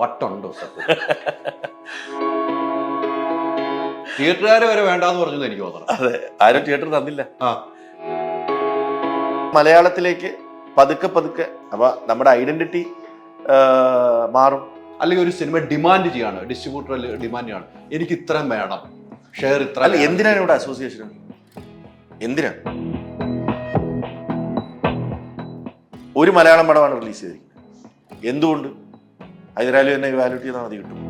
വട്ടുണ്ടോ സത്യം തിയേറ്ററുകാരെ വരെ വേണ്ടാന്ന് പറഞ്ഞു എനിക്ക് തോന്നണം. അതെ ആരും തിയേറ്റർ തന്നില്ല. ആ. മലയാളത്തിലേക്ക് പതുക്കെ പതുക്കെ അപ്പൊ നമ്മുടെ ഐഡന്റിറ്റി മാറും. അല്ലെങ്കിൽ ഒരു സിനിമ ഡിമാൻഡ് ചെയ്യാണ് ഡിസ്ട്രിബ്യൂട്ടർ ഡിമാൻഡ് ചെയ്യാണ്. എനിക്ക് ഇത്രയും വേണം. ഷെയർ ഇത്ര അല്ല. എന്തിനാണ് ഇവിടെ അസോസിയേഷൻ എന്തിനാ ഒരു മലയാളം പടമാണ് റിലീസ് ചെയ്തിരിക്കുന്നത്. എന്തുകൊണ്ട്? ഹൈദരാലി തന്നെ ഇവാലുവേറ്റ് ചെയ്താൽ മതി കിട്ടും.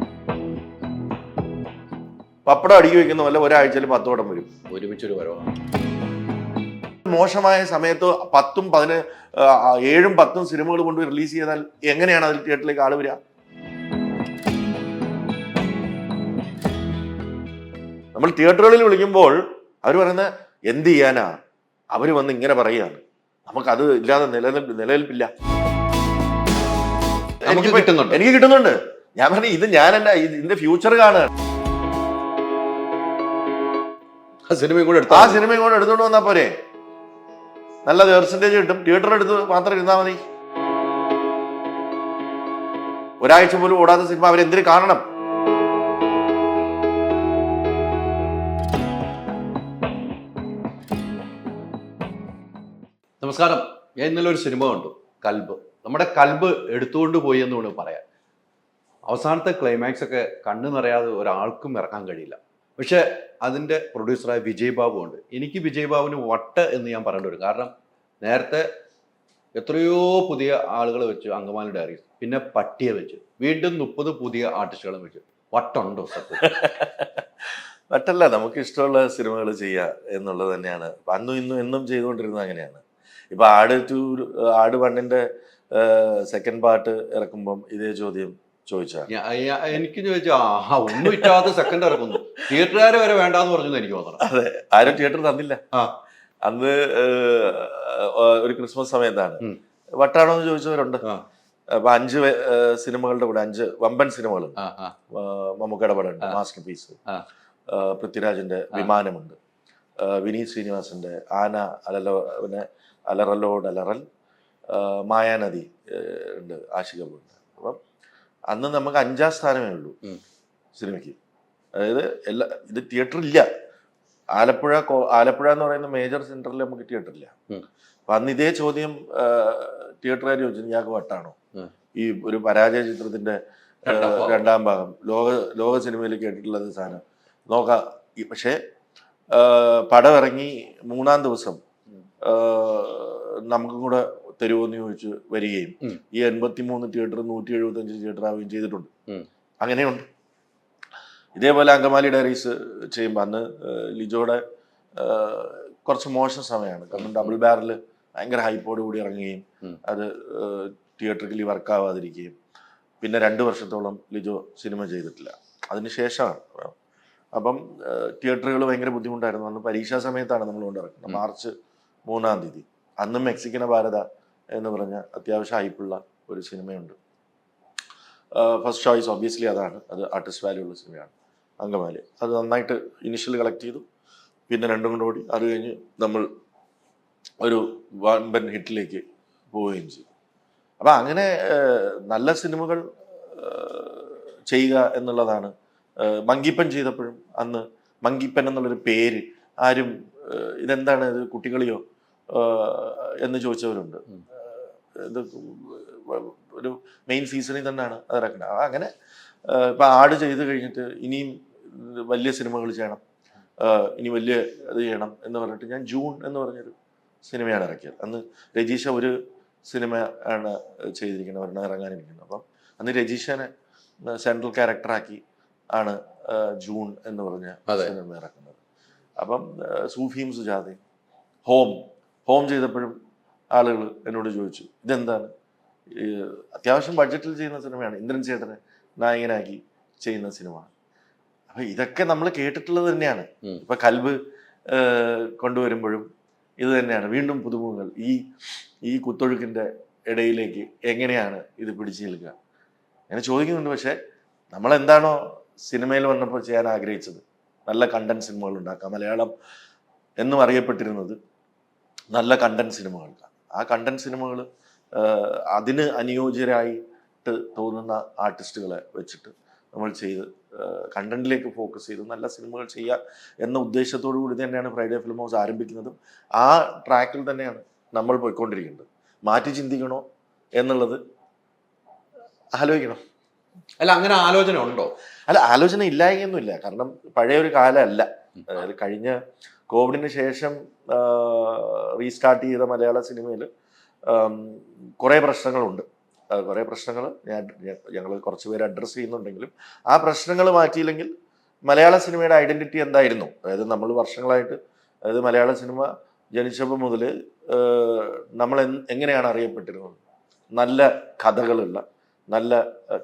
പപ്പടം അടുക്കി വെക്കുന്ന പോലെ ഒരാഴ്ചയിൽ പത്ത് പടം വരും. ഒരുമിച്ചൊരു വരവാണ് മോശമായ സമയത്ത് പത്തും പതിന് ഏഴും പത്തും സിനിമകൾ കൊണ്ട് റിലീസ് ചെയ്താൽ എങ്ങനെയാണ് അതിൽ തിയേറ്ററിലേക്ക് ആൾ വരിക? നമ്മൾ തിയേറ്ററുകളിൽ വിളിക്കുമ്പോൾ അവർ പറയുന്ന എന്ത് ചെയ്യാനാ? അവർ വന്ന് ഇങ്ങനെ പറയുകയാണ്. നമുക്കത് ഇല്ലാതെ നിലനിൽ നിലനിൽപ്പില്ല. എനിക്കിപ്പോ- കിട്ടുന്നുണ്ട്. എനിക്ക് കിട്ടുന്നുണ്ട്. ഞാൻ പറഞ്ഞു ഇത് ഞാൻ എന്റെ ഇതിന്റെ ഫ്യൂച്ചർ കാണുക. ആ സിനിമയും കൂടെ എടുത്തു ആ സിനിമയും കൂടെ എടുത്തുകൊണ്ട് വന്നാ പോരെ? നല്ല പെർസെന്റേജ് കിട്ടും. തിയേറ്റർ എടുത്ത് മാത്രം ഇരുന്നാൽ മതി. ഒരാഴ്ച പോലും ഓടാത്ത സിനിമ അവരെന്തിനു കാണണം? നമസ്കാരം. ഞാൻ ഇന്നലെ ഒരു സിനിമ കണ്ടു കൽബ്. നമ്മുടെ കൽബ് എടുത്തുകൊണ്ട് പോയി എന്ന് വേണമെങ്കിൽ പറയാം അവസാനത്തെ ക്ലൈമാക്സ് ഒക്കെ കണ്ണു നിറയാതെ ഒരാൾക്കും ഇറക്കാൻ കഴിയില്ല. പക്ഷെ അതിന്റെ പ്രൊഡ്യൂസറായ വിജയ് ബാബു ഉണ്ട്. എനിക്ക് വിജയ് ബാബുവിന് വട്ട് എന്ന് ഞാൻ പറയേണ്ടി വരും. കാരണം നേരത്തെ എത്രയോ പുതിയ ആളുകൾ വെച്ചു അങ്കമാലി ഡയറീസ് പിന്നെ പട്ടിയെ വെച്ചു വീണ്ടും മുപ്പത് പുതിയ ആർട്ടിസ്റ്റുകളും വെച്ചു. വട്ടുണ്ടോ സത്യം? വട്ടല്ല നമുക്ക് ഇഷ്ടമുള്ള സിനിമകൾ ചെയ്യുക എന്നുള്ളത് തന്നെയാണ്. അന്നും ഇന്നും എന്നും ചെയ്തുകൊണ്ടിരുന്നത് അങ്ങനെയാണ്. ഇപ്പൊ ആട് ടു ആട് വണ്ണിന്റെ സെക്കൻഡ് പാർട്ട് ഇറക്കുമ്പം ഇതേ ചോദ്യം ചോദിച്ചാൽ എനിക്ക് ചോദിച്ചാ ഒന്നും ഇറ്റാത്ത സെക്കൻഡ് ഇറക്കുന്നു. തിയേറ്ററുകാരെ വരെ വേണ്ടാന്ന് പറഞ്ഞു എനിക്ക് തോന്നണം. അതെ ആരും തിയേറ്റർ തന്നില്ല. അന്ന് ഒരു ക്രിസ്മസ് സമയത്താണ്. വട്ടാണോ എന്ന് ചോദിച്ചവരുണ്ട്. അപ്പൊ അഞ്ച് സിനിമകളുടെ കൂടെ അഞ്ച് വമ്പൻ സിനിമകൾ മമ്മൂക്കയുടെ പടമുണ്ട് മാസ്റ്റർ പീസ്. പൃഥ്വിരാജിന്റെ വിമാനമുണ്ട്. വിനീത് ശ്രീനിവാസന്റെ ആന അലലോ പിന്നെ അലറലോട് അലറൽ മായാനദി ഉണ്ട് ഉണ്ട് ആഷികബുണ്ട് അപ്പം അന്ന് നമുക്ക് അഞ്ചാം സ്ഥാനമേ ഉള്ളൂ. സിനിമയ്ക്ക്. അതായത് എല്ലാ ഇത് തിയേറ്റർ ഇല്ല ആലപ്പുഴ ആലപ്പുഴ എന്ന് പറയുന്ന മേജർ സെന്ററിൽ നമുക്ക് തിയേറ്റർ ഇല്ല. അപ്പൊ അന്ന് ഇതേ ചോദ്യം തിയേറ്ററുകാർ ചോദിച്ചു ഞങ്ങൾക്ക് വട്ടാണോ. ഈ ഒരു പരാജയ ചിത്രത്തിന്റെ രണ്ടാം ഭാഗം. ലോക ലോക സിനിമയിൽ കേട്ടിട്ടുള്ളത് സാധനം. നോക്കാം. പക്ഷേ പടം ഇറങ്ങി മൂന്നാം ദിവസം നമുക്കും കൂടെ തരുമോന്ന് ചോദിച്ച് വരികയും ഈ എൺപത്തി മൂന്ന് തിയേറ്റർ നൂറ്റി എഴുപത്തി അഞ്ച് തിയേറ്റർ ആവുകയും ചെയ്തിട്ടുണ്ട്. അങ്ങനെയുണ്ട്. ഇതേപോലെ അങ്കമാലി ഡയറീസ് ചെയ്യുമ്പോൾ അന്ന് ലിജോയുടെ കുറച്ച് മോശം സമയമാണ് കാരണം ഡബിൾ ബാരൽ ഭയങ്കര ഹൈപ്പോട് കൂടി ഇറങ്ങുകയും അത് അത് തിയേറ്ററിക്കലി വർക്കാവാതിരിക്കുകയും പിന്നെ രണ്ട് വർഷത്തോളം ലിജോ സിനിമ ചെയ്തിട്ടില്ല. അതിന് ശേഷമാണ്. അപ്പം തിയേറ്ററുകൾ ഭയങ്കര ബുദ്ധിമുട്ടായിരുന്നു. അന്ന് പരീക്ഷാ സമയത്താണ് നമ്മൾ കൊണ്ടിറക്കുന്നത്. മാർച്ച് മൂന്നാം തീയതി. അന്നും മെക്സിക്കന ഭാരത എന്ന് പറഞ്ഞ അത്യാവശ്യം ഹൈപ്പുള്ള ഒരു സിനിമയുണ്ട്. ഫസ്റ്റ് ചോയ്സ് ഒബ്വിയസ്ലി അതാണ്. അത് ആർട്ടിസ്റ്റ് വാല്യൂ ഉള്ള സിനിമയാണ്. അങ്കമാലി. അത് നന്നായിട്ട് ഇനിഷ്യൽ കളക്ട് ചെയ്തു. പിന്നെ രണ്ടും കൂടെ ഓടി. അത് കഴിഞ്ഞ് നമ്മൾ ഒരു വൻപൻ ഹിറ്റിലേക്ക് പോവുകയും ചെയ്തു. അപ്പം അങ്ങനെ നല്ല സിനിമകൾ ചെയ്യുക എന്നുള്ളതാണ്. മങ്കിപ്പൻ ചെയ്തപ്പോഴും അന്ന് മങ്കിപ്പൻ എന്നുള്ളൊരു പേര് ആരും ഇതെന്താണ് ഇത് കുട്ടികളിയോ എന്ന് ചോദിച്ചവരുണ്ട്. ഇത് ഒരു മെയിൻ സീസണിൽ തന്നെയാണ് അത് ഇറക്കുന്നത് അങ്ങനെ ഇപ്പം ആട് ചെയ്ത് കഴിഞ്ഞിട്ട് ഇനിയും വലിയ സിനിമകൾ ചെയ്യണം. ഇനി വലിയ ഇത് ചെയ്യണം എന്ന് പറഞ്ഞിട്ട് ഞാൻ ജൂൺ എന്ന് പറഞ്ഞൊരു സിനിമയാണ് ഇറക്കിയത്. അന്ന് രജീഷ ഒരു സിനിമ ആണ് ചെയ്തിരിക്കുന്നത്. ഒരെണ്ണം ഇറങ്ങാനിരിക്കുന്നത്. അപ്പം അന്ന് രജീഷനെ സെൻട്രൽ ക്യാരക്ടറാക്കി ആണ് ജൂൺ എന്ന് പറഞ്ഞ സിനിമ ഇറക്കുന്നത്. അപ്പം സൂഫിയും സുജാതയും ഹോം ഹോം ചെയ്തപ്പോഴും ആളുകൾ എന്നോട് ചോദിച്ചു ഇതെന്താണ്? അത്യാവശ്യം ബഡ്ജറ്റിൽ ചെയ്യുന്ന സിനിമയാണ് ഇന്ദ്രൻ ചേട്ടനെ നായകനാക്കി ചെയ്യുന്ന സിനിമ അപ്പൊ ഇതൊക്കെ നമ്മൾ കേട്ടിട്ടുള്ളത് തന്നെയാണ്. ഇപ്പൊ കൽബ് കൊണ്ടുവരുമ്പോഴും ഇത് തന്നെയാണ്. വീണ്ടും പുതുമുഖങ്ങൾ. ഈ ഈ കുത്തൊഴുക്കിന്റെ ഇടയിലേക്ക് എങ്ങനെയാണ് ഇത് പിടിച്ചു നിൽക്കുക? അങ്ങനെ ചോദിക്കുന്നുണ്ട്. പക്ഷെ നമ്മൾ എന്താണോ സിനിമയിൽ വന്നപ്പോൾ ചെയ്യാൻ ആഗ്രഹിച്ചത്. നല്ല കണ്ടന്റ് സിനിമകൾ ഉണ്ടാക്കാം. മലയാളം എന്നും അറിയപ്പെട്ടിരുന്നത് നല്ല കണ്ടന്റ് സിനിമകൾക്കാണ്. ആ കണ്ടന്റ് സിനിമകൾ അതിന് അനുയോജ്യരായിട്ട് തോന്നുന്ന ആർട്ടിസ്റ്റുകളെ വെച്ചിട്ട് നമ്മൾ ചെയ്ത് കണ്ടന്റിലേക്ക് ഫോക്കസ് ചെയ്ത് നല്ല സിനിമകൾ ചെയ്യുക എന്ന ഉദ്ദേശത്തോടു കൂടി തന്നെയാണ് ഫ്രൈഡേ ഫിലിം ഹൗസ് ആരംഭിക്കുന്നതും. ആ ട്രാക്കിൽ തന്നെയാണ് നമ്മൾ പോയിക്കൊണ്ടിരിക്കുന്നത്. മാറ്റി ചിന്തിക്കണോ എന്നുള്ളത് ആലോചിക്കണം. അല്ല അങ്ങനെ ആലോചന ഉണ്ടോ? അല്ല ആലോചന ഇല്ലായെന്നൊന്നുമില്ല കാരണം പഴയ ഒരു കാലമല്ല അതായത് കഴിഞ്ഞ കോവിഡിന് ശേഷം റീസ്റ്റാർട്ട് ചെയ്ത മലയാള സിനിമയിൽ കുറേ പ്രശ്നങ്ങളുണ്ട്. കുറേ പ്രശ്നങ്ങൾ ഞാൻ ഞങ്ങൾ കുറച്ച് പേര് അഡ്രസ്സ് ചെയ്യുന്നുണ്ടെങ്കിലും ആ പ്രശ്നങ്ങൾ മാറ്റിയില്ലെങ്കിൽ മലയാള സിനിമയുടെ ഐഡന്റിറ്റി എന്തായിരുന്നു? അതായത് നമ്മൾ വർഷങ്ങളായിട്ട് അതായത് മലയാള സിനിമ ജനിച്ചപ്പോൾ മുതൽ നമ്മൾ എങ്ങനെയാണ് അറിയപ്പെട്ടിരുന്നത്? നല്ല കഥകളുള്ള നല്ല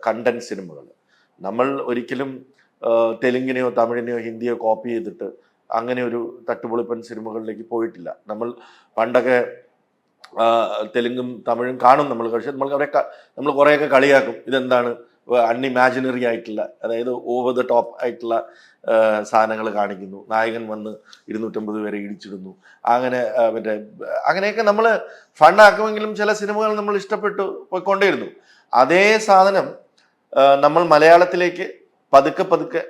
കണ്ടന്റ് സിനിമകൾ. നമ്മൾ ഒരിക്കലും തെലുങ്കിനെയോ തമിഴിനെയോ ഹിന്ദിയോ കോപ്പി ചെയ്തിട്ട് അങ്ങനെ ഒരു തട്ടുപൊളിപ്പൻ സിനിമകളിലേക്ക് പോയിട്ടില്ല. നമ്മൾ പണ്ടൊക്കെ തെലുങ്കും തമിഴും കാണും നമ്മൾ. പക്ഷെ നമ്മൾ അവരെ നമ്മൾ കുറേയൊക്കെ കളിയാക്കും. ഇതെന്താണ്? അൺഇമാജിനറി ആയിട്ടുള്ള അതായത് ഓവർ ദ ടോപ്പ് ആയിട്ടുള്ള സാധനങ്ങൾ കാണിക്കുന്നു. നായകൻ വന്ന് ഇരുന്നൂറ്റമ്പത് പേരെ ഇടിച്ചിടുന്നു. അങ്ങനെ മറ്റേ അങ്ങനെയൊക്കെ നമ്മൾ ഫണ്ടാക്കുമെങ്കിലും ചില സിനിമകൾ നമ്മൾ ഇഷ്ടപ്പെട്ടു പോയിക്കൊണ്ടേയിരുന്നു. അതേ സാധനം നമ്മൾ മലയാളത്തിലേക്ക് പതുക്കെ പതുക്കെ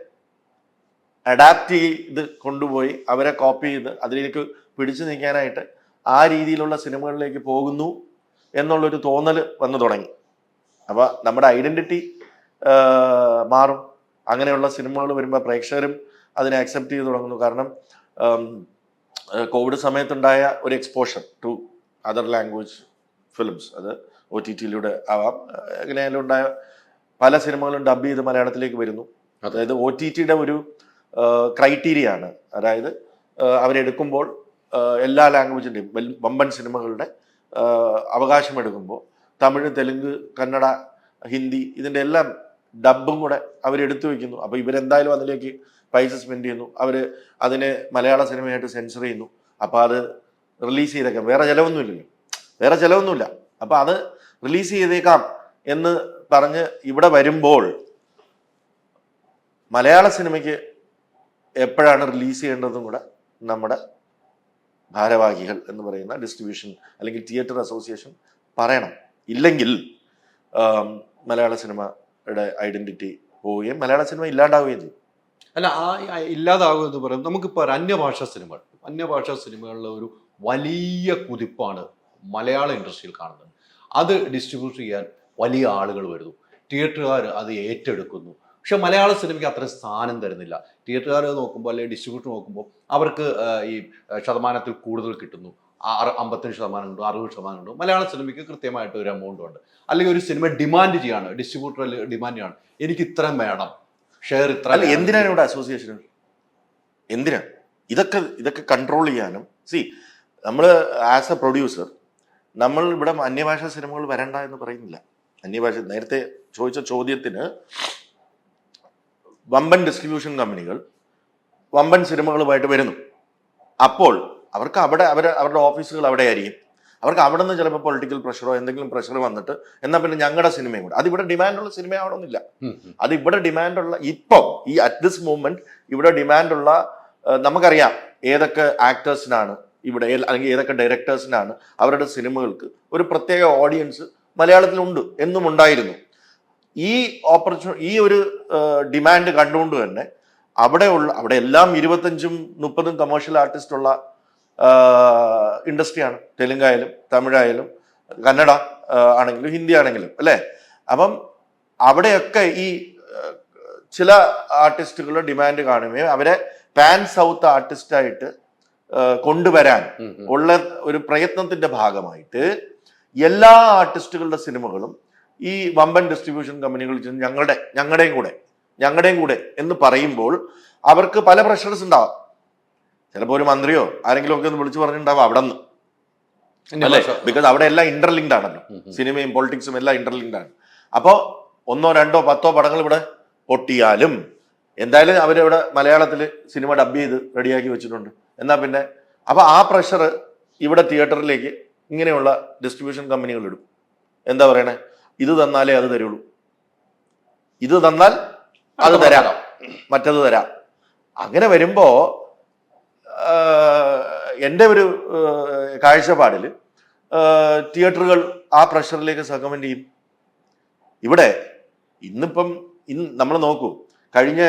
അഡാപ്റ്റ് ചെയ്ത് കൊണ്ടുപോയി അവരെ കോപ്പി ചെയ്ത് അതിലേക്ക് പിടിച്ചു നിൽക്കാനായിട്ട് ആ രീതിയിലുള്ള സിനിമകളിലേക്ക് പോകുന്നു എന്നുള്ളൊരു തോന്നൽ വന്നു തുടങ്ങി. അപ്പോൾ നമ്മുടെ ഐഡന്റിറ്റി മാറും. അങ്ങനെയുള്ള സിനിമകൾ വരുമ്പോൾ പ്രേക്ഷകരും അതിനെ അക്സെപ്റ്റ് ചെയ്ത് തുടങ്ങുന്നു. കാരണം കോവിഡ് സമയത്തുണ്ടായ ഒരു exposure to other language films അത് ഒ ടി ടിയിലൂടെ ആവാം. എങ്ങനെയായാലും ഉണ്ടായ പല സിനിമകളും ഡബ് ചെയ്ത് മലയാളത്തിലേക്ക് വരുന്നു. അതായത് ഒ ടി ടിയുടെ ഒരു ക്രൈറ്റീരിയ ആണ് അതായത് അവരെടുക്കുമ്പോൾ എല്ലാ ലാംഗ്വേജിന്റെയും വമ്പൻ സിനിമകളുടെ അവകാശമെടുക്കുമ്പോൾ തമിഴ് തെലുങ്ക് കന്നഡ ഹിന്ദി ഇതിന്റെ എല്ലാം ഡബും കൂടെ അവരെടുത്തു വയ്ക്കുന്നു അപ്പോൾ ഇവരെന്തായാലും അതിലേക്ക് പൈസ സ്പെൻഡ് ചെയ്യുന്നു. അവർ അതിനെ മലയാള സിനിമയായിട്ട് സെൻസർ ചെയ്യുന്നു. അപ്പോൾ അത് റിലീസ് ചെയ്തേക്കാം. വേറെ ചിലവൊന്നുമില്ലല്ലോ. വേറെ ചിലവൊന്നുമില്ല. അപ്പോൾ അത് റിലീസ് ചെയ്തേക്കാം എന്ന് പറഞ്ഞ് ഇവിടെ വരുമ്പോൾ മലയാള സിനിമയ്ക്ക് എപ്പോഴാണ് റിലീസ് ചെയ്യേണ്ടതും കൂടെ നമ്മുടെ ഭാരവാഹികൾ എന്ന് പറയുന്ന ഡിസ്ട്രിബ്യൂഷൻ അല്ലെങ്കിൽ തിയേറ്റർ അസോസിയേഷൻ പറയണം. ഇല്ലെങ്കിൽ മലയാള സിനിമയുടെ ഐഡന്റിറ്റി പോവുകയും മലയാള സിനിമ ഇല്ലാണ്ടാവുകയും ചെയ്യും. അല്ല ആ ഇല്ലാതാകും എന്ന് പറയുന്നത് നമുക്കിപ്പോൾ അന്യഭാഷാ സിനിമകൾ അന്യഭാഷാ സിനിമകളിലെ ഒരു വലിയ കുതിപ്പാണ് മലയാള ഇൻഡസ്ട്രിയിൽ കാണുന്നത്. അത് ഡിസ്ട്രിബ്യൂട്ട് ചെയ്യാൻ വലിയ ആളുകൾ വരുന്നു. തിയേറ്ററുകാർ അത് ഏറ്റെടുക്കുന്നു. പക്ഷെ മലയാള സിനിമയ്ക്ക് അത്ര സ്ഥാനം തരുന്നില്ല. തിയേറ്ററുകാർ നോക്കുമ്പോൾ അല്ലെങ്കിൽ ഡിസ്ട്രിബ്യൂട്ടർ നോക്കുമ്പോൾ അവർക്ക് ഈ ശതമാനത്തിൽ കൂടുതൽ കിട്ടുന്നു. ആറ് അമ്പത്തഞ്ച് ശതമാനം ഉണ്ട് അറുപത് ശതമാനം ഉണ്ട് മലയാള സിനിമയ്ക്ക് കൃത്യമായിട്ട് ഒരു എമൗണ്ട് ഉണ്ട്. അല്ലെങ്കിൽ ഒരു സിനിമ ഡിമാൻഡ് ചെയ്യാണ് ഡിസ്ട്രിബ്യൂട്ടർ ഡിമാൻഡ് ചെയ്യാണ്. എനിക്ക് ഇത്രയും വേണം. ഷെയർ ഇത്ര. എന്തിനാണ് ഇവിടെ അസോസിയേഷൻ എന്തിനാ? ഇതൊക്കെ ഇതൊക്കെ കൺട്രോൾ ചെയ്യാനും. സി നമ്മൾ ആസ് എ പ്രൊഡ്യൂസർ നമ്മൾ ഇവിടെ അന്യഭാഷാ സിനിമകൾ വരണ്ട എന്ന് പറയുന്നില്ല. അന്യഭാഷ നേരത്തെ ചോദിച്ച ചോദ്യത്തിന് വമ്പൻ ഡിസ്ട്രിബ്യൂഷൻ കമ്പനികൾ വമ്പൻ സിനിമകളുമായിട്ട് വരുന്നു. അപ്പോൾ അവർക്ക് അവിടെ അവർ അവരുടെ ഓഫീസുകൾ അവിടെ ആയിരിക്കും അവർക്ക് അവിടെ നിന്ന് ചിലപ്പോൾ പൊളിറ്റിക്കൽ പ്രഷറോ എന്തെങ്കിലും പ്രഷർ വന്നിട്ട് എന്നാൽ പിന്നെ ഞങ്ങളുടെ സിനിമയും കൂടെ. അതിവിടെ ഡിമാൻഡുള്ള സിനിമ ആവണമെന്നില്ല. അത് ഇവിടെ ഡിമാൻഡുള്ള ഇപ്പം ഈ അറ്റ് ദിസ് മൂമെന്റ് ഇവിടെ ഡിമാൻഡുള്ള നമുക്കറിയാം ഏതൊക്കെ ആക്ടേഴ്സിനാണ് ഇവിടെ അല്ലെങ്കിൽ ഏതൊക്കെ ഡയറക്ടേഴ്സിനാണ് അവരുടെ സിനിമകൾക്ക് ഒരു പ്രത്യേക ഓഡിയൻസ് മലയാളത്തിലുണ്ട് എന്നും ഉണ്ടായിരുന്നു ഈ ഓപ്പർച്യൂ ഈ ഒരു ഡിമാൻഡ് കണ്ടുകൊണ്ട് തന്നെ അവിടെയുള്ള അവിടെ എല്ലാം ഇരുപത്തഞ്ചും മുപ്പതും കമേഴ്ഷ്യൽ ആർട്ടിസ്റ്റ് ഉള്ള ഇൻഡസ്ട്രിയാണ് തെലുങ്കായാലും തമിഴായാലും കന്നഡ ആണെങ്കിലും ഹിന്ദി ആണെങ്കിലും അല്ലേ അപ്പം അവിടെയൊക്കെ ഈ ചില ആർട്ടിസ്റ്റുകളുടെ ഡിമാൻഡ് കാണുകയും അവരെ പാൻ സൗത്ത് ആർട്ടിസ്റ്റായിട്ട് കൊണ്ടുവരാൻ. ഉള്ള ഒരു പ്രയത്നത്തിന്റെ ഭാഗമായിട്ട് എല്ലാ ആർട്ടിസ്റ്റുകളുടെ സിനിമകളും ഈ വമ്പൻ ഡിസ്ട്രിബ്യൂഷൻ കമ്പനികൾ ചെന്ന് ഞങ്ങളുടെ ഞങ്ങളുടെയും കൂടെ ഞങ്ങളുടെയും കൂടെ എന്ന് പറയുമ്പോൾ അവർക്ക് പല പ്രഷർസ് ഉണ്ടാവാം. ചിലപ്പോൾ ഒരു മന്ത്രിയോ ആരെങ്കിലും ഒക്കെ ഒന്ന് വിളിച്ചു പറഞ്ഞിട്ടുണ്ടാവും അവിടെ നിന്ന് അല്ലേ? ബിക്കോസ് അവിടെ എല്ലാം ഇന്റർലിങ്ക്ഡ് ആണല്ലോ. സിനിമയും പൊളിറ്റിക്സും എല്ലാം ഇന്റർലിങ്ക്ഡ് ആണ്. അപ്പോൾ ഒന്നോ രണ്ടോ പത്തോ പടങ്ങൾ ഇവിടെ പൊട്ടിയാലും എന്തായാലും അവരിവിടെ മലയാളത്തിൽ സിനിമ ഡബ് ചെയ്ത് റെഡിയാക്കി വെച്ചിട്ടുണ്ട്. എന്നാൽ പിന്നെ അപ്പോൾ ആ പ്രഷർ ഇവിടെ തിയേറ്ററിലേക്ക് ഇങ്ങനെയുള്ള ഡിസ്ട്രിബ്യൂഷൻ കമ്പനികൾ ഇടും. എന്താ പറയണേ? ഇത് തന്നാലേ അത് തരുള്ളൂ. ഇത് തന്നാൽ അത് തരാം. മറ്റത് തരാം. അങ്ങനെ വരുമ്പോ എന്റെ ഒരു കാഴ്ചപ്പാടിൽ തിയേറ്ററുകൾ ആ പ്രഷറിലേക്ക് സക്കമെന്റ് ചെയ്യും. ഇവിടെ ഇന്നിപ്പം ഇന്ന് നമ്മൾ നോക്കൂ കഴിഞ്ഞ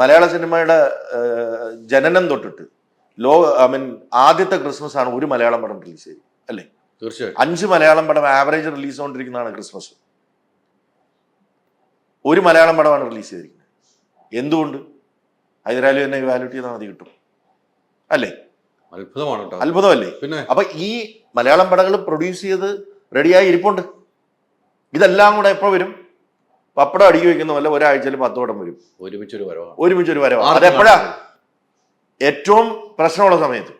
മലയാള സിനിമയുടെ ജനനം തൊട്ടിട്ട് ലോ ഐ മീൻ ആദ്യത്തെ ക്രിസ്മസ് ആണ് ഒരു മലയാളം പടം റിലീസ് ചെയ്തത് അല്ലേ? തീർച്ചയായിട്ടും. അഞ്ച് മലയാളം പടം ആവറേജ് റിലീസ് കൊണ്ടിരിക്കുന്നതാണ് ക്രിസ്മസ് ഒരു മലയാളം പടമാണ് റിലീസ് ചെയ്തിരിക്കുന്നത്. എന്തുകൊണ്ട്? ഹൈദരാലി തന്നെ വാലിറ്റി ചെയ്താൽ മതി കിട്ടും. അല്ലേ? അത്ഭുതമാണ് കേട്ടോ. അത്ഭുതമല്ലേ? പിന്നെ? അപ്പൊ ഈ മലയാളം പടങ്ങൾ പ്രൊഡ്യൂസ് ചെയ്ത് റെഡിയായി ഇരിപ്പുണ്ട്. ഇതെല്ലാം കൂടെ എപ്പോ വരും? പപ്പടം അടുക്കി വെക്കുന്ന പോലെ ഒരാഴ്ചയിൽ പത്ത് പടം വരും. ഒരുമിച്ചൊരു വരവാണ്. ഒരുമിച്ച് ഒരു വരവ് ആർക്കും അതെപ്പോഴാ? ഏറ്റവും പ്രശ്നമുള്ള സമയത്ത്.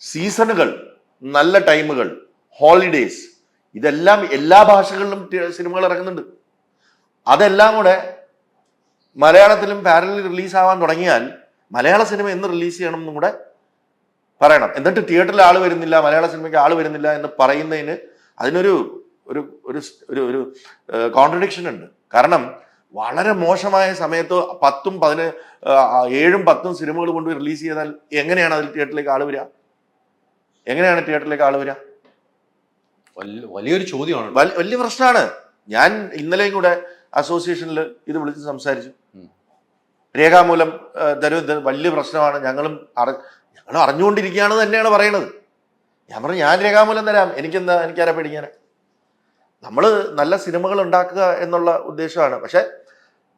സീസണുകൾ നല്ല ടൈമുകൾ ഹോളിഡേയ്സ് ഇതെല്ലാം എല്ലാ ഭാഷകളിലും സിനിമകൾ ഇറങ്ങുന്നുണ്ട്. അതെല്ലാം കൂടെ മലയാളത്തിലും പാരലിൽ റിലീസ് ആവാൻ തുടങ്ങിയാൽ മലയാള സിനിമ എന്ന് റിലീസ് ചെയ്യണം എന്നും കൂടെ പറയണം. എന്നിട്ട് തിയേറ്ററിൽ ആൾ വരുന്നില്ല മലയാള സിനിമയ്ക്ക് ആൾ വരുന്നില്ല എന്ന് പറയുന്നതിന് അതിനൊരു ഒരു ഒരു ഒരു കോൺട്രഡിക്ഷൻ ഉണ്ട്. കാരണം വളരെ മോശമായ സമയത്ത് പത്തും പതിന് ഏഴും പത്തും സിനിമകൾ കൊണ്ട് റിലീസ് ചെയ്താൽ എങ്ങനെയാണ് അതിൽ തിയേറ്ററിലേക്ക് ആൾ വരിക? എങ്ങനെയാണ് തിയേറ്ററിലേക്ക് ആൾ വരിക? വലിയൊരു ചോദ്യമാണ്. വലിയ പ്രശ്നമാണ് ഞാൻ ഇന്നലെയും കൂടെ അസോസിയേഷനിൽ ഇത് വിളിച്ച് സംസാരിച്ചു. രേഖാമൂലം തരുന്നത് തരും വലിയ പ്രശ്നമാണ്. ഞങ്ങളും അറി ഞങ്ങളും അറിഞ്ഞുകൊണ്ടിരിക്കുകയാണ് തന്നെയാണ് പറയണത്. ഞാൻ പറഞ്ഞു ഞാൻ രേഖാമൂലം തരാം. എനിക്കെന്താ എനിക്കാരെ പേടിക്കാനാ? നമ്മൾ നല്ല സിനിമകൾ ഉണ്ടാക്കുക എന്നുള്ള ഉദ്ദേശമാണ്. പക്ഷേ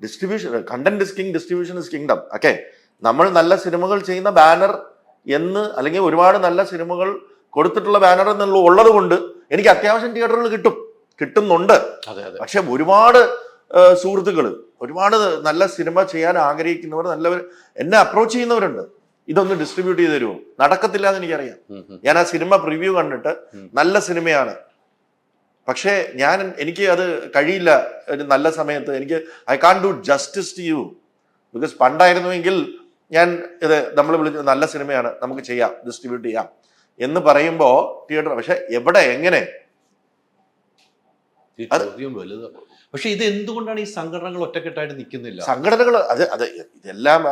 distribution content is king distribution is kingdom okay നമ്മൾ നല്ല സിനിമകൾ ചെയ്യുന്ന ബാനർ എന്ന് അല്ലെങ്കിൽ ഒരുപാട് നല്ല സിനിമകൾ കൊടുത്തിട്ടുള്ള ബാനർ എന്നുള്ള ഉള്ളത് കൊണ്ട് എനിക്ക് അത്യാവശ്യം തിയേറ്ററുകൾ കിട്ടും. കിട്ടുന്നുണ്ട്. പക്ഷെ ഒരുപാട് സുഹൃത്തുക്കൾ ഒരുപാട് നല്ല സിനിമ ചെയ്യാൻ ആഗ്രഹിക്കുന്നവർ നല്ലവർ എന്നെ അപ്രോച്ച് ചെയ്യുന്നവരുണ്ട്. ഇതൊന്ന് ഡിസ്ട്രിബ്യൂട്ട് ചെയ്ത് തരുമോ? നടക്കത്തില്ല എന്ന് എനിക്കറിയാം. ഞാൻ ആ സിനിമ പ്രിവ്യൂ കണ്ടിട്ട് നല്ല സിനിമയാണ്. പക്ഷേ ഞാൻ എനിക്ക് അത് കഴിയില്ല. ഒരു നല്ല സമയത്ത് എനിക്ക് I can do justice to you because പണ്ടായിരുന്നുവെങ്കിൽ ഞാൻ ഇത് നമ്മൾ വിളിച്ച നല്ല സിനിമയാണ് നമുക്ക് ചെയ്യാം ഡിസ്ട്രിബ്യൂട്ട് ചെയ്യാം എന്ന് പറയുമ്പോ തിയേറ്റർ പക്ഷെ എവിടെ എങ്ങനെ? പക്ഷെ ഇത് എന്തുകൊണ്ടാണ് ഈ സംഘടനകൾ ഒറ്റക്കെട്ടായിട്ട് നിൽക്കുന്നില്ല? സംഘടനകൾ അത് അത് ഇതെല്ലാം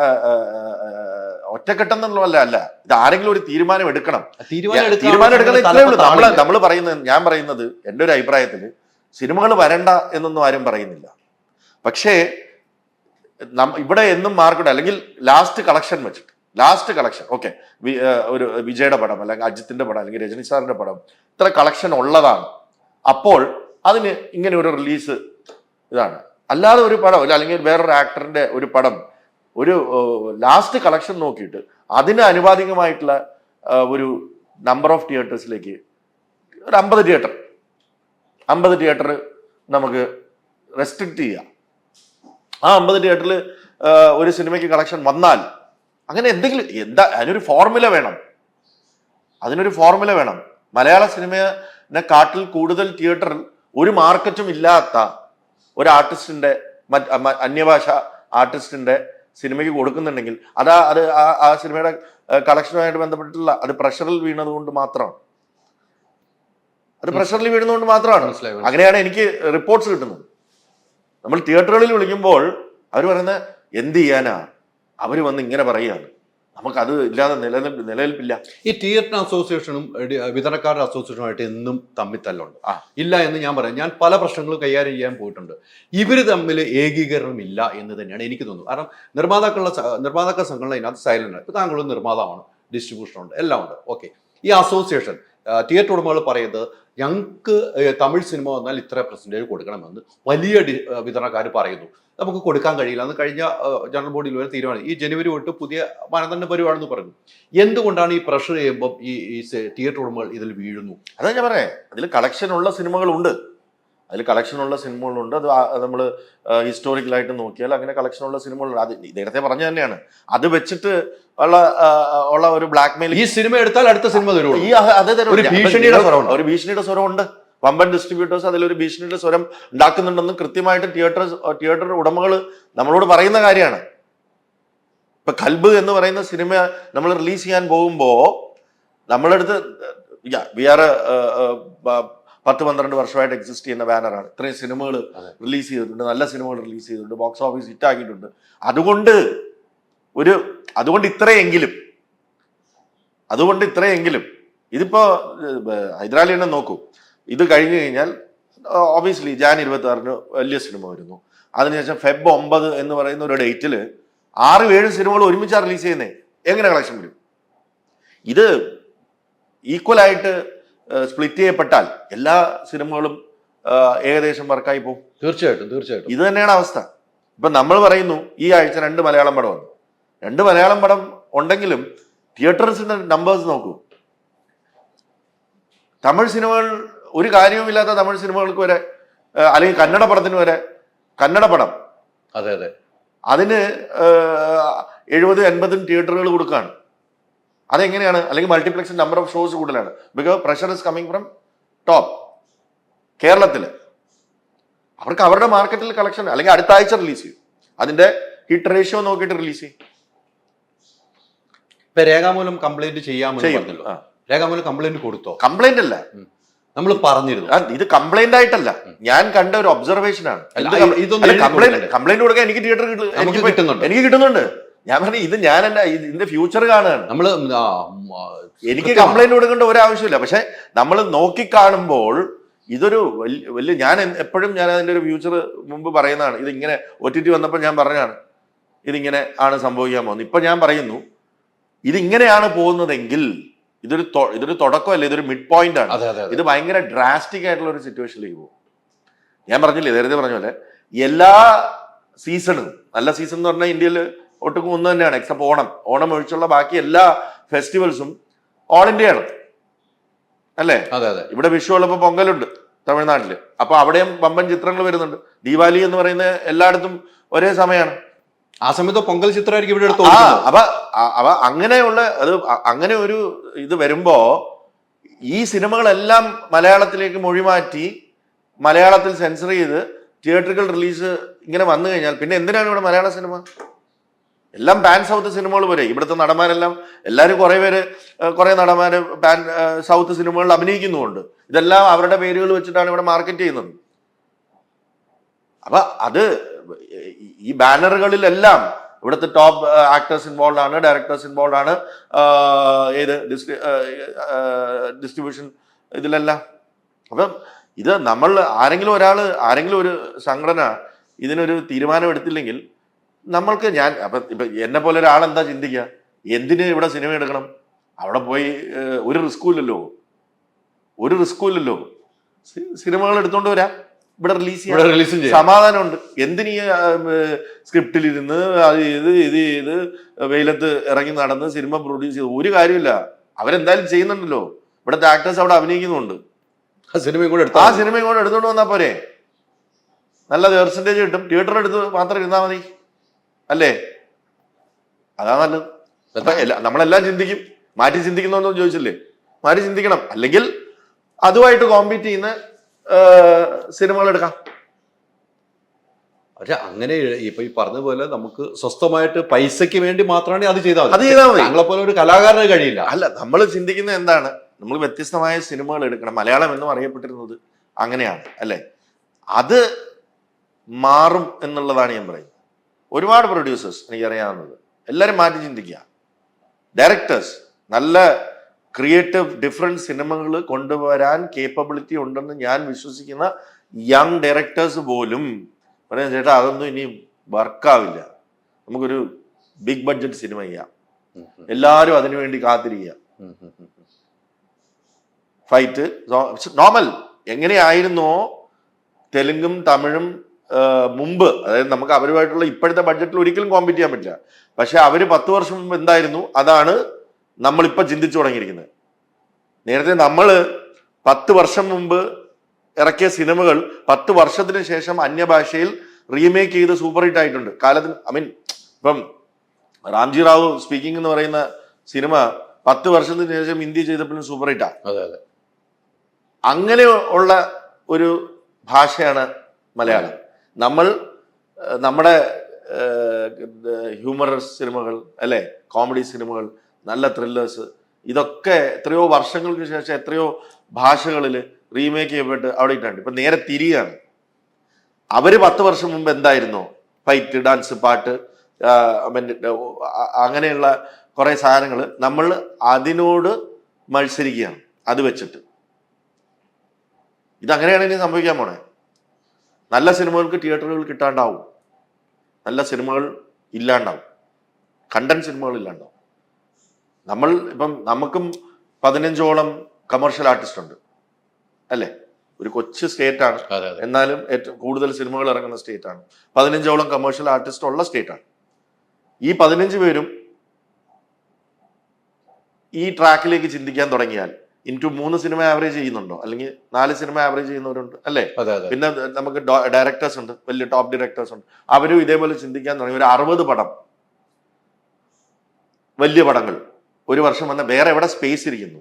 ഒറ്റക്കെട്ടെന്നുള്ളതല്ല അല്ല. ഇത് ആരെങ്കിലും ഒരു തീരുമാനം എടുക്കണം. തീരുമാനം എടുക്കണം ഉള്ളൂ. നമ്മൾ നമ്മൾ പറയുന്നത് ഞാൻ പറയുന്നത് എന്റെ ഒരു അഭിപ്രായത്തിൽ സിനിമകൾ വരണ്ട എന്നൊന്നും ആരും പറയുന്നില്ല. പക്ഷേ ഇവിടെ എന്നും മാർക്കുണ്ട് അല്ലെങ്കിൽ ലാസ്റ്റ് കളക്ഷൻ വെച്ചിട്ട്. ലാസ്റ്റ് കളക്ഷൻ ഓക്കെ ഒരു വിജയുടെ പടം അല്ലെങ്കിൽ അജിത്തിന്റെ പടം അല്ലെങ്കിൽ രജനി സാറിന്റെ പടം. ഇത്ര കളക്ഷൻ ഉള്ളതാണ്. അപ്പോൾ അതിന് ഇങ്ങനെ ഒരു റിലീസ് ഇതാണ്. അല്ലാതെ ഒരു പടം അല്ല അല്ലെങ്കിൽ വേറൊരു ആക്ടറിന്റെ ഒരു പടം ഒരു ലാസ്റ്റ് കളക്ഷൻ നോക്കിയിട്ട് അതിന് അനുപാതികമായിട്ടുള്ള ഒരു നമ്പർ ഓഫ് തിയേറ്റേഴ്സിലേക്ക് ഒരു അമ്പത് തിയേറ്റർ അമ്പത് തിയേറ്റർ നമുക്ക് റെസ്ട്രിക്റ്റ് ചെയ്യാം. ആ അമ്പത് തിയേറ്ററിൽ ഒരു സിനിമയ്ക്ക് കളക്ഷൻ വന്നാൽ അങ്ങനെ എന്തെങ്കിലും എന്താ അതിനൊരു ഫോർമുല വേണം. അതിനൊരു ഫോർമുല വേണം. മലയാള സിനിമയെ കാട്ടിൽ കൂടുതൽ തിയേറ്ററിൽ ഒരു മാർക്കറ്റും ഇല്ലാത്ത ഒരു ആർട്ടിസ്റ്റിന്റെ അന്യഭാഷ ആർട്ടിസ്റ്റിന്റെ സിനിമയ്ക്ക് കൊടുക്കുന്നുണ്ടെങ്കിൽ അതാ അത് ആ- ആ സിനിമയുടെ കളക്ഷനുമായിട്ട് ബന്ധപ്പെട്ടിട്ടുള്ള അത് പ്രഷറിൽ വീണത് കൊണ്ട് മാത്രമാണ്. അത് പ്രഷറിൽ വീണതുകൊണ്ട് മാത്രമാണ്. അങ്ങനെയാണ് എനിക്ക് റിപ്പോർട്ട്സ് കിട്ടുന്നത്. നമ്മൾ തിയേറ്ററുകളിൽ വിളിക്കുമ്പോൾ അവർ പറയുന്ന എന്ത് ചെയ്യാനാ? അവർ വന്ന് ഇങ്ങനെ പറയുകയാണ്. നമുക്കത് ഇല്ലാതെ നിലനിൽപ്പ് നിലനിൽപ്പില്ല. ഈ തിയേറ്റർ അസോസിയേഷനും വിതരണക്കാരുടെ അസോസിയേഷനുമായിട്ട് എന്നും തമ്മിൽ തല്ലുണ്ട്. ആ. ഇല്ല എന്ന് ഞാൻ പറയാം. ഞാൻ പല പ്രശ്നങ്ങളും കൈകാര്യം ചെയ്യാൻ പോയിട്ടുണ്ട്. ഇവർ തമ്മിൽ ഏകീകരണം ഇല്ല എന്ന് തന്നെയാണ് എനിക്ക് തോന്നുന്നത്. കാരണം നിർമ്മാതാക്കളുടെ നിർമ്മാതാക്കൾ സംഘടന ഇതിനകത്ത് സൈലന്റ് ഇപ്പൊ താങ്കളും നിർമ്മാതാവാണ് ഡിസ്ട്രിബ്യൂഷൻ ഉണ്ട് എല്ലാം ഉണ്ട്. ഓക്കെ ഈ അസോസിയേഷൻ തിയേറ്റർ ഉടമകൾ പറയുന്നത് ഞങ്ങൾക്ക് തമിഴ് സിനിമ വന്നാൽ ഇത്ര പെർസെന്റേജ് കൊടുക്കണമെന്ന് വലിയ വിതരണക്കാർ പറയുന്നു. നമുക്ക് കൊടുക്കാൻ കഴിയില്ല. എന്ന് കഴിഞ്ഞ ജനറൽ ബോഡിയിൽ വരെ തീരുമാനം. ഈ ജനുവരി തൊട്ട് പുതിയ മാനദണ്ഡം വരുവാണെന്ന് പറഞ്ഞു. എന്തുകൊണ്ടാണ് ഈ പ്രഷർ ചെയ്യുമ്പോൾ ഈ തിയേറ്റർ ഉടമകൾ ഇതിൽ വീഴുന്നു? അതാ ഞാൻ പറയാം അതിൽ കളക്ഷൻ ഉള്ള സിനിമകളുണ്ട്. അതിൽ കളക്ഷനുള്ള സിനിമകളുണ്ട് അത് നമ്മൾ ഹിസ്റ്റോറിക്കലായിട്ട് നോക്കിയാൽ അങ്ങനെ കളക്ഷനുള്ള സിനിമകളുണ്ട് അത് നേരത്തെ പറഞ്ഞ തന്നെയാണ്. അത് വെച്ചിട്ട് ഉള്ള ഉള്ള ഒരു ബ്ലാക്ക് മെയിൽ ഈ സിനിമ എടുത്താൽ അടുത്ത സിനിമ തരുള്ളൂ. ഈ അത് തരം ഒരു ഭീഷണിയുടെ സ്വരമുണ്ട്. ഒരു ഭീഷണിയുടെ സ്വരമുണ്ട്. വമ്പൻ ഡിസ്ട്രിബ്യൂട്ടേഴ്സ് അതിലൊരു ഭീഷണിയുടെ സ്വരം ഉണ്ടാക്കുന്നുണ്ടെന്ന് കൃത്യമായിട്ട് തിയേറ്റർ തിയേറ്റർ ഉടമകൾ നമ്മളോട് പറയുന്ന കാര്യമാണ്. ഇപ്പൊ കൽബ് എന്ന് പറയുന്ന സിനിമ നമ്മൾ റിലീസ് ചെയ്യാൻ പോകുമ്പോ നമ്മളടുത്ത് വി ആർ പത്ത് പന്ത്രണ്ട് വർഷമായിട്ട് എക്സിസ്റ്റ് ചെയ്യുന്ന ബാനറാണ് ഇത്രയും സിനിമകൾ റിലീസ് ചെയ്തിട്ടുണ്ട്. നല്ല സിനിമകൾ റിലീസ് ചെയ്തിട്ടുണ്ട്. ബോക്സ് ഓഫീസ് ഹിറ്റ് ആക്കിയിട്ടുണ്ട്. അതുകൊണ്ട് ഒരു അതുകൊണ്ട് ഇത്രയെങ്കിലും അതുകൊണ്ട് ഇത്രയെങ്കിലും ഇതിപ്പോ ഹൈദരാലി തന്നെ നോക്കൂ. ഇത് കഴിഞ്ഞു കഴിഞ്ഞാൽ ഓബിയസ്ലി ജാൻ ഇരുപത്തി ആറിന് വലിയ സിനിമ വരുന്നു. അതിനുശേഷം ഫെബ് ഒമ്പത് എന്ന് പറയുന്ന ഒരു ഡേറ്റിൽ ആറും ഏഴും സിനിമകൾ ഒരുമിച്ചാണ് റിലീസ് ചെയ്യുന്നത് എങ്ങനെ കളക്ഷൻ വരും? ഇത് ഈക്വലായിട്ട് സ്പ്ലിറ്റ് ചെയ്യപ്പെട്ടാൽ എല്ലാ സിനിമകളും ഏകദേശം വർക്കായി പോകും. തീർച്ചയായിട്ടും തീർച്ചയായിട്ടും. ഇത് തന്നെയാണ് അവസ്ഥ. ഇപ്പൊ നമ്മൾ പറയുന്നു ഈ ആഴ്ച രണ്ട് മലയാളം പടം വന്നു. രണ്ട് മലയാളം പടം ഉണ്ടെങ്കിലും തിയേറ്റേഴ്സിന്റെ നമ്പേഴ്സ് നോക്കൂ. തമിഴ് സിനിമകൾ ഒരു കാര്യവുമില്ലാത്ത തമിഴ് സിനിമകൾക്ക് വരെ അല്ലെങ്കിൽ കന്നഡ പടത്തിന് വരെ കന്നഡ പടം. അതെ അതെ. അതിന് എഴുപത് എൺപതും തിയേറ്ററുകൾ കൊടുക്കുകയാണ് അതെങ്ങനെയാണ്? അല്ലെങ്കിൽ മൾട്ടിപ്ലക്സ് നമ്പർ ഓഫ് ഷോസ് കൂടുതലാണ്. Because pressure is coming from top കേരളത്തിൽ അവർക്ക് അവരുടെ മാർക്കറ്റിൽ കളക്ഷൻ അല്ലെങ്കിൽ അടുത്ത ആഴ്ച റിലീസ് ചെയ്യും. അതിന്റെ ഹിറ്റ് റേഷ്യോ നോക്കിയിട്ട് റിലീസ് ചെയ്യും. ഇപ്പൊ രേഖാമൂലം കംപ്ലൈന്റ് ആ. രേഖാമൂലം കംപ്ലൈന്റ് കൊടുത്തോ? കംപ്ലൈന്റ് അല്ല. നമ്മൾ പറഞ്ഞിരുന്നു. ഇത് കംപ്ലൈന്റ് ആയിട്ടല്ല. ഞാൻ കണ്ട ഒരു ഒബ്സർവേഷൻ ആണ്. കംപ്ലൈന്റ് കംപ്ലൈന്റ് കൊടുക്കാൻ എനിക്ക് തിയേറ്റർ എനിക്ക് കിട്ടുന്നുണ്ട്. എനിക്ക് കിട്ടുന്നുണ്ട്. ഞാൻ പറഞ്ഞു ഇത് ഞാൻ എന്റെ ഇതിന്റെ ഫ്യൂച്ചർ കാണുകയാണ്. ആ, എനിക്ക് കംപ്ലൈന്റ് കൊടുക്കേണ്ട ഒരാവശ്യമില്ല പക്ഷെ നമ്മൾ നോക്കിക്കാണുമ്പോൾ ഇതൊരു വലിയ വലിയ ഞാൻ എപ്പോഴും ഞാൻ അതിന്റെ ഒരു ഫ്യൂച്ചർ മുമ്പ് പറയുന്നതാണ്. ഇതിങ്ങനെ ഒ ടി ടി വന്നപ്പോൾ ഞാൻ പറഞ്ഞാണ് ഇതിങ്ങനെ ആണ് സംഭവിക്കാൻ പോകുന്നത്. ഇപ്പൊ ഞാൻ പറയുന്നു ഇതിങ്ങനെയാണ് പോകുന്നതെങ്കിൽ ഇതൊരു ഇതൊരു തുടക്കമല്ല? ഇതൊരു മിഡ് പോയിന്റ് ആണ്. ഇത് ഭയങ്കര ഡ്രാസ്റ്റിക് ആയിട്ടുള്ള ഒരു സിറ്റുവേഷനിലേക്ക് പോകും. ഞാൻ പറഞ്ഞില്ലേ നേരത്തെ പറഞ്ഞ പോലെ എല്ലാ സീസണും നല്ല സീസൺ എന്ന് പറഞ്ഞാൽ ഇന്ത്യയിൽ ഒട്ടുക്കും ഒന്ന് തന്നെയാണ്. എക്സെപ്റ്റ് ഓണം. ഓണം ഒഴിച്ചുള്ള ബാക്കി എല്ലാ ഫെസ്റ്റിവൽസും ഓൾ ഇന്ത്യയാണ് ആണ് അല്ലേ? അതെ അതെ. ഇവിടെ വിഷു ഉള്ളപ്പോൾ പൊങ്കലുണ്ട് തമിഴ്നാട്ടിൽ. അപ്പൊ അവിടെയും പമ്പൻ ചിത്രങ്ങൾ വരുന്നുണ്ട്. ദീപാവലി എന്ന് പറയുന്ന എല്ലായിടത്തും ഒരേ സമയമാണ് ആ സമയത്ത് പൊങ്കൽ ചിത്രമായിരിക്കും ഇവിടെ എടുത്തു. അപ്പൊ അവ അപ്പൊ അങ്ങനെയുള്ള അത് അങ്ങനെ ഒരു ഇത് വരുമ്പോ ഈ സിനിമകളെല്ലാം മലയാളത്തിലേക്ക് മൊഴിമാറ്റി മലയാളത്തിൽ സെൻസർ ചെയ്ത് തിയേറ്ററുകൾ റിലീസ് ഇങ്ങനെ വന്നു കഴിഞ്ഞാൽ പിന്നെ എന്തിനാണ് ഇവിടെ മലയാള സിനിമ? എല്ലാം പാൻ സൗത്ത് സിനിമകൾ വരെ ഇവിടുത്തെ നടന്മാരെല്ലാം എല്ലാവരും കുറെ പേര് കുറേ നടന്മാര് പാൻ സൗത്ത് സിനിമകളിൽ അഭിനയിക്കുന്നുമുണ്ട്. ഇതെല്ലാം അവരുടെ പേരുകൾ വെച്ചിട്ടാണ് ഇവിടെ മാർക്കറ്റ് ചെയ്യുന്നത്. അപ്പൊ അത് ഈ ബാനറുകളിലെല്ലാം ഇവിടുത്തെ ടോപ്പ് ആക്ടേഴ്സ് ഇൻവോൾവ് ആണ് ഡയറക്ടേഴ്സ് ഇൻവോൾവ് ആണ് ഏത് ഡിസ്ട്രിബ്യൂഷൻ ഇതിലെല്ലാം. അപ്പം ഇത് നമ്മൾ ആരെങ്കിലും ഒരാൾ ആരെങ്കിലും ഒരു സംഘടന ഇതിനൊരു തീരുമാനം എടുത്തില്ലെങ്കിൽ നമ്മൾക്ക് ഞാൻ അപ്പൊ ഇപ്പൊ എന്നെ പോലെ ഒരാൾ എന്താ ചിന്തിക്കുക എന്തിന് ഇവിടെ സിനിമ എടുക്കണം? അവിടെ പോയി ഒരു റിസ്കും ഇല്ലല്ലോ. ഒരു റിസ്കും ഇല്ലല്ലോ. സിനിമകൾ എടുത്തോണ്ട് വരാം. ഇവിടെ റിലീസ് ചെയ്യാം. സമാധാനമുണ്ട്. എന്തിനീ സ്ക്രിപ്റ്റിൽ ഇരുന്ന് അത് ചെയ്ത് ഇത് ചെയ്ത് വെയിലത്ത് ഇറങ്ങി നടന്ന് സിനിമ പ്രൊഡ്യൂസ് ചെയ്ത് ഒരു കാര്യമില്ല. അവരെന്തായാലും ചെയ്യുന്നുണ്ടല്ലോ. ഇവിടുത്തെ ആക്ടേഴ്സ് അവിടെ അഭിനയിക്കുന്നുണ്ട്. ആ സിനിമയും കൂടെ ആ സിനിമയും കൂടെ എടുത്തോണ്ട് വന്നാ പോരെ. നല്ല പെർസെന്റേജ് കിട്ടും. തിയേറ്റർ എടുത്ത് മാത്രം ഇരുന്നാൽ മതി. അല്ലേ? അതാ നല്ലത്. നമ്മളെല്ലാം ചിന്തിക്കും. മാറ്റി ചിന്തിക്കുന്നോന്ന് ചോദിച്ചില്ലേ? മാറ്റി ചിന്തിക്കണം. അല്ലെങ്കിൽ അതുമായിട്ട് കോമ്പീറ്റ് ചെയ്യുന്ന സിനിമകൾ എടുക്കാം. പക്ഷെ അങ്ങനെ ഇപ്പൊ ഈ പറഞ്ഞ പോലെ നമുക്ക് സ്വസ്ഥമായിട്ട് പൈസയ്ക്ക് വേണ്ടി മാത്രമാണ് അത് ചെയ്താൽ അത് ചെയ്താൽ മതി. നമ്മളെ പോലെ ഒരു കലാകാരന് കഴിയില്ല. അല്ല നമ്മൾ ചിന്തിക്കുന്ന എന്താണ്? നമ്മൾ വ്യത്യസ്തമായ സിനിമകൾ എടുക്കണം. മലയാളം എന്നും അറിയപ്പെട്ടിരുന്നത് അങ്ങനെയാണ് അല്ലേ? അത് മാറും എന്നുള്ളതാണ് ഞാൻ പറയുന്നത്. ഒരുപാട് പ്രൊഡ്യൂസേഴ്സ് എനിക്കറിയാവുന്നത്. എല്ലാവരും മാറ്റി ചിന്തിക്കുക. ഡയറക്ടേഴ്സ് നല്ല ക്രിയേറ്റീവ് ഡിഫറെന്റ് സിനിമകൾ കൊണ്ടുവരാൻ കേപ്പബിലിറ്റി ഉണ്ടെന്ന് ഞാൻ വിശ്വസിക്കുന്ന യങ് ഡയറക്ടേഴ്സ് പോലും പറയാം ചേട്ടാ അതൊന്നും ഇനി വർക്കാവില്ല നമുക്കൊരു ബിഗ് ബഡ്ജറ്റ് സിനിമ ചെയ്യാം. എല്ലാവരും അതിനു അതിനുവേണ്ടി കാത്തിരിക്കുക. ഫൈറ്റ് നോർമൽ എങ്ങനെയായിരുന്നോ തെലുങ്കും തമിഴും മുമ്പ് അതായത് നമുക്ക് അവരുമായിട്ടുള്ള ഇപ്പോഴത്തെ ബഡ്ജറ്റിൽ ഒരിക്കലും കോമ്പീറ്റ് ചെയ്യാൻ പറ്റില്ല. പക്ഷെ അവർ പത്ത് വർഷം മുമ്പ് എന്തായിരുന്നു? അതാണ് നമ്മളിപ്പോ ചിന്തിച്ചു തുടങ്ങിയിരിക്കുന്നത്. നേരത്തെ നമ്മൾ പത്ത് വർഷം മുമ്പ് ഇറക്കിയ സിനിമകൾ പത്ത് വർഷത്തിന് ശേഷം അന്യഭാഷയിൽ റീമേക്ക് ചെയ്ത് സൂപ്പർ ഹിറ്റ് ആയിട്ടുണ്ട്. കാലത്തിന് ഐ മീൻ ഇപ്പം റാംജി റാവു സ്പീക്കിംഗ് എന്ന് പറയുന്ന സിനിമ പത്ത് വർഷത്തിന് ശേഷം ഹിന്ദി ചെയ്തപ്പോഴും സൂപ്പർ ഹിറ്റാ അതെ അതെ. അങ്ങനെ ഉള്ള ഒരു ഭാഷയാണ് മലയാളം. നമ്മൾ നമ്മുടെ ഹ്യൂമറസ് സിനിമകൾ അല്ലെ? കോമഡി സിനിമകൾ നല്ല ത്രില്ലേഴ്സ് ഇതൊക്കെ എത്രയോ വർഷങ്ങൾക്ക് ശേഷം എത്രയോ ഭാഷകളിൽ റീമേക്ക് ചെയ്യപ്പെട്ട് അവിടെ ഇട്ടുണ്ട് ഇപ്പൊ നേരെ തിരിയാണ്. അവർ പത്ത് വർഷം മുമ്പ് എന്തായിരുന്നു? ഫൈറ്റ് ഡാൻസ് പാട്ട് അങ്ങനെയുള്ള കുറേ സാധനങ്ങൾ നമ്മൾ അതിനോട് മത്സരിക്കുകയാണ്. അത് വെച്ചിട്ട്. ഇതങ്ങനെയാണ് ഇനി സംഭവിക്കാൻ പോണേ. നല്ല സിനിമകൾക്ക് തിയേറ്ററുകൾ കിട്ടാണ്ടാവും. നല്ല സിനിമകൾ ഇല്ലാണ്ടാവും. കണ്ടന്റ് സിനിമകൾ ഇല്ലാണ്ടാവും. നമ്മൾ ഇപ്പം നമുക്കും പതിനഞ്ചോളം കമേഴ്ഷ്യൽ ആർട്ടിസ്റ്റ് ഉണ്ട്. അല്ലേ? ഒരു കൊച്ചു സ്റ്റേറ്റ് ആണ് എന്നാലും ഏറ്റവും കൂടുതൽ സിനിമകൾ ഇറങ്ങുന്ന സ്റ്റേറ്റ് ആണ് പതിനഞ്ചോളം കമേഴ്ഷ്യൽ ആർട്ടിസ്റ്റ് ഉള്ള സ്റ്റേറ്റ് ആണ് ഈ പതിനഞ്ച് പേരും ഈ ട്രാക്കിലേക്ക് ചിന്തിക്കാൻ തുടങ്ങിയാൽ ഇന്റു മൂന്ന് സിനിമ ആവറേജ് ചെയ്യുന്നുണ്ടോ? അല്ലെങ്കിൽ നാല് സിനിമ ആവറേജ് ചെയ്യുന്നവരുണ്ട് അല്ലേ? പിന്നെ നമുക്ക് ഡയറക്ടേഴ്സ് ഉണ്ട് വലിയ ടോപ്പ് ഡയറക്ടേഴ്സ് ഉണ്ട്. അവരും ഇതേപോലെ ചിന്തിക്കാൻ തുടങ്ങി. ഒരു അറുപത് പടം. വലിയ പടങ്ങൾ. ഒരു വർഷം വന്ന വേറെ എവിടെ സ്പേസ് ഇരിക്കുന്നു?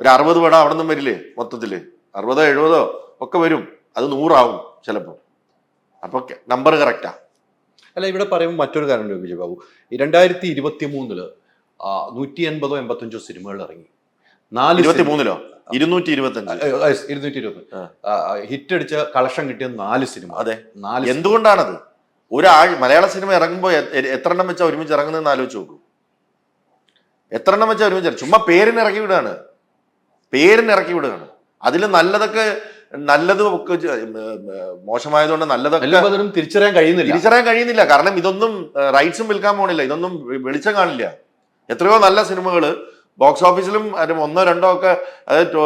ഒരു അറുപത് പടം അവിടെ നിന്നും വരില്ലേ മൊത്തത്തിൽ അറുപതോ എഴുപതോ ഒക്കെ വരും. അത് നൂറാവും ചിലപ്പോൾ. അപ്പൊ നമ്പർ കറക്റ്റാ അല്ല ഇവിടെ പറയുമ്പോൾ മറ്റൊരു കാര്യം വിജയ് ബാബു. രണ്ടായിരത്തി ഇരുപത്തി മൂന്നിൽ നൂറ്റി എൺപതോ എൺപത്തഞ്ചോ സിനിമകൾ ഇറങ്ങി നാല് ഇരുപത്തി മൂന്നിലോ ഇരുന്നൂറ്റി ഇരുപത്തി അഞ്ച് ഇരുന്നൂറ്റി ഇരുപത് ഹിറ്റ് അടിച്ച കളക്ഷൻ കിട്ടിയ നാല് സിനിമ. അതെ. നാല് എന്തുകൊണ്ടാണത്? ഒരാൾ മലയാള സിനിമ ഇറങ്ങുമ്പോൾ എത്ര എണ്ണം വെച്ചാൽ ഒരുമിച്ച് ഇറങ്ങുന്നതെന്ന് ആലോചിച്ച് നോക്കൂ. എത്ര എണ്ണം വെച്ചാൽ ഒരുമിച്ച് ചുമ്മാ പേരിന് ഇറക്കി വിടുകയാണ്. പേരിന് ഇറക്കി വിടുകയാണ്. അതിൽ നല്ലതൊക്കെ നല്ലത് മോശമായതുകൊണ്ട് നല്ലതൊക്കെ തിരിച്ചറിയാൻ കഴിയുന്നില്ല. തിരിച്ചറിയാൻ കഴിയുന്നില്ല. കാരണം ഇതൊന്നും റൈറ്റ്സും വിൽക്കാൻ പോണില്ല. ഇതൊന്നും വെളിച്ചം കാണില്ല. എത്രയോ നല്ല സിനിമകൾ ബോക്സ് ഓഫീസിലും ഒന്നോ രണ്ടോ ഒക്കെ അതായത്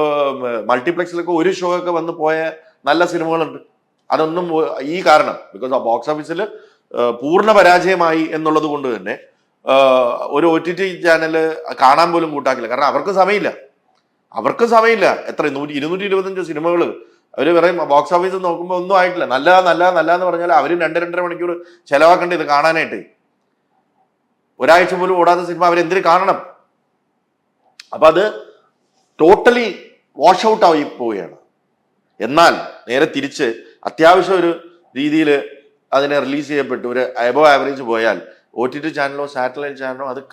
മൾട്ടിപ്ലക്സിലൊക്കെ ഒരു ഷോ ഒക്കെ വന്ന് പോയ നല്ല സിനിമകളുണ്ട്. അതൊന്നും ഈ കാരണം ബിക്കോസ് ആ ബോക്സ് ഓഫീസിൽ പൂർണ പരാജയമായി എന്നുള്ളത് കൊണ്ട് തന്നെ ഒരു ഒ ടി ടി ചാനൽ കാണാൻ പോലും കൂട്ടാക്കില്ല. കാരണം അവർക്ക് സമയമില്ല. അവർക്ക് സമയമില്ല. എത്ര നൂറ്റി ഇരുന്നൂറ്റി ഇരുപത്തഞ്ച് സിനിമകൾ അവർ പറയും ബോക്സ് ഓഫീസ് നോക്കുമ്പോൾ ഒന്നും ആയിട്ടില്ല. നല്ല നല്ല നല്ല എന്ന് പറഞ്ഞാൽ അവർ രണ്ട് രണ്ടര മണിക്കൂർ ചിലവാക്കേണ്ടത് കാണാനായിട്ട്. ഒരാഴ്ച പോലും ഓടാത്ത സിനിമ അവരെന്തിനു കാണണം? അപ്പൊ അത് ടോട്ടലി വാഷ് ഔട്ട് ആയി പോവുകയാണ്. എന്നാൽ നേരെ തിരിച്ച് അത്യാവശ്യം ഒരു രീതിയിൽ അതിനെ റിലീസ് ചെയ്യപ്പെട്ടു. ഒരു എബോ ആവറേജ് പോയാൽ ഒ ടി ടി ചാനലോ സാറ്റലൈറ്റ് ചാനലോ അത്